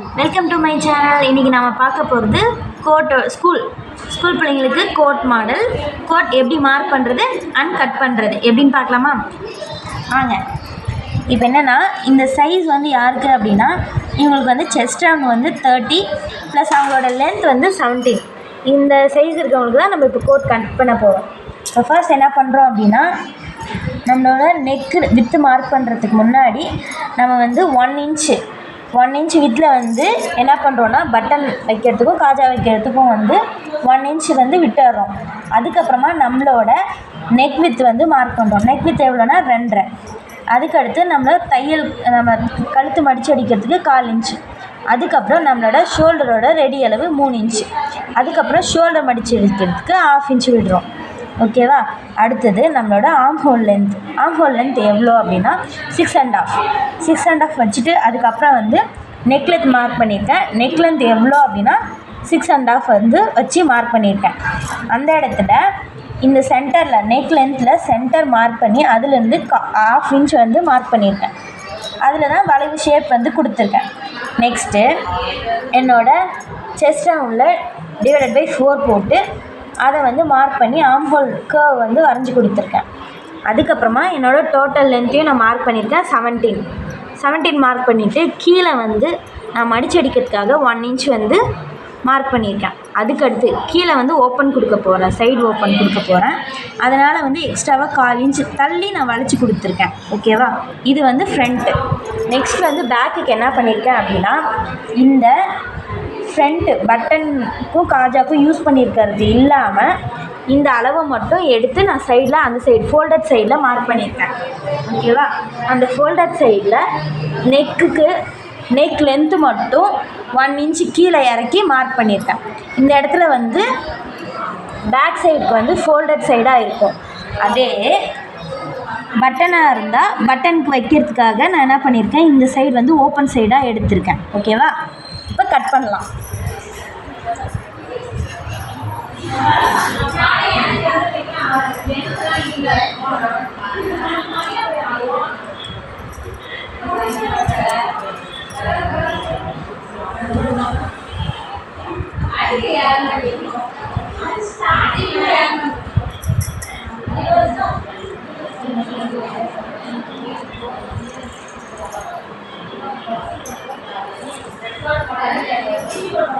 Welcome to my channel இன்றைக்கி நம்ம பார்க்க போகிறது கோட் ஸ்கூல் ஸ்கூல் பிள்ளைங்களுக்கு கோட் மாடல் கோட் எப்படி மார்க் பண்ணுறது அண்ட் கட் பண்ணுறது எப்படின்னு பார்க்கலாமா? வாங்க. இப்போ என்னென்னா இந்த சைஸ் வந்து யாருக்கு அப்படின்னா இவங்களுக்கு வந்து செஸ்ட் ரவுண்ட் வந்து தேர்ட்டி ப்ளஸ் அவங்களோட லென்த் வந்து செவன்டீன் இந்த சைஸ் இருக்கவங்களுக்கு தான் நம்ம இப்போ கோட் கட் பண்ண போகிறோம் இப்போ ஃபர்ஸ்ட் என்ன பண்ணுறோம் அப்படின்னா நம்மளோட நெக்கு வித்து மார்க் பண்ணுறதுக்கு முன்னாடி நம்ம வந்து ஒன் இன்ச்சு ஒன் இன்ச் வித்தில் வந்து என்ன பண்ணுறோன்னா பட்டன் வைக்கிறதுக்கும் காஜா வைக்கிறதுக்கும் வந்து ஒன் இன்ச் வந்து விட்டுறோம். அதுக்கப்புறமா நம்மளோட நெக் வித் வந்து மார்க் பண்ணுறோம் நெக் வித் எவ்வளோனா ரெண்டரை. அதுக்கடுத்து நம்மளோட தையல் நம்ம கழுத்து மடித்து அடிக்கிறதுக்கு கால் இன்ச்சு அதுக்கப்புறம் நம்மளோட ஷோல்டரோட ரெடி அளவு மூணு இன்ச்சு அதுக்கப்புறம் ஷோல்டர் மடித்து அடிக்கிறதுக்கு ஆஃப் இன்ச் விடுறோம். ஓகேவா அடுத்தது நம்மளோட arm hole length arm hole length எவ்வளோ அப்படின்னா six and half six and half வச்சுட்டு அதுக்கப்புறம் வந்து நெக் லென்த் மார்க் பண்ணியிருக்கேன். நெக் லென்த் எவ்வளோ அப்படின்னா சிக்ஸ் அண்ட் ஆஃப் வந்து வச்சு மார்க் பண்ணியிருக்கேன். அந்த இடத்துல இந்த சென்டரில் நெக் லென்த்தில் சென்டர் மார்க் பண்ணி அதுலேருந்து ஆஃப் இன்ச் வந்து மார்க் பண்ணியிருக்கேன். அதில் தான் வளைவு ஷேப் வந்து கொடுத்துருக்கேன். நெக்ஸ்ட்டு என்னோடய செஸ்டை உள்ள டிவைடட் பை ஃபோர் போட்டு அதை வந்து மார்க் பண்ணி ஆம்போல் கேர்வ் வந்து வரைஞ்சி கொடுத்துருக்கேன். அதுக்கப்புறமா என்னோடய டோட்டல் லென்த்தையும் நான் மார்க் பண்ணியிருக்கேன் செவன்டீன் செவன்டீன் மார்க் பண்ணிவிட்டு கீழே வந்து நான் மடிச்சு அடிக்கிறதுக்காக ஒன் இன்ச் வந்து மார்க் பண்ணியிருக்கேன். அதுக்கடுத்து கீழே வந்து ஓப்பன் கொடுக்க போகிறேன் சைடு ஓப்பன் கொடுக்க போகிறேன் அதனால் வந்து எக்ஸ்ட்ராவாக கால் இன்ச் தள்ளி நான் வளைச்சி கொடுத்துருக்கேன். ஓகேவா இது வந்து ஃப்ரண்ட்டு நெக்ஸ்ட் வந்து பேக்குக்கு என்ன பண்ணியிருக்கேன் அப்படின்னா இந்த ஃப்ரண்ட்டு பட்டனுக்கும் காஜாக்கும் யூஸ் பண்ணியிருக்கிறது இல்லாமல் இந்த அளவை மட்டும் எடுத்து நான் சைடில் அந்த சைடு ஃபோல்டட் சைடில் மார்க் பண்ணியிருக்கேன். ஓகேவா அந்த ஃபோல்டட் சைடில் நெக்குக்கு நெக் லென்த்து மட்டும் ஒன் இன்ச்சு கீழே இறக்கி மார்க் பண்ணியிருக்கேன். இந்த இடத்துல வந்து பேக் சைடுக்கு வந்து ஃபோல்டட் சைடாக இருக்கும். அதே பட்டனாக இருந்தால் பட்டனுக்கு வைக்கிறதுக்காக நான் என்ன பண்ணியிருக்கேன்? இந்த சைடு வந்து ஓப்பன் சைடாக எடுத்திருக்கேன். ஓகேவா கட் பண்ணலாம்.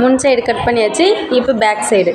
முன் சைடு கட் பண்ணியாச்சு இப்போ பேக் சைடு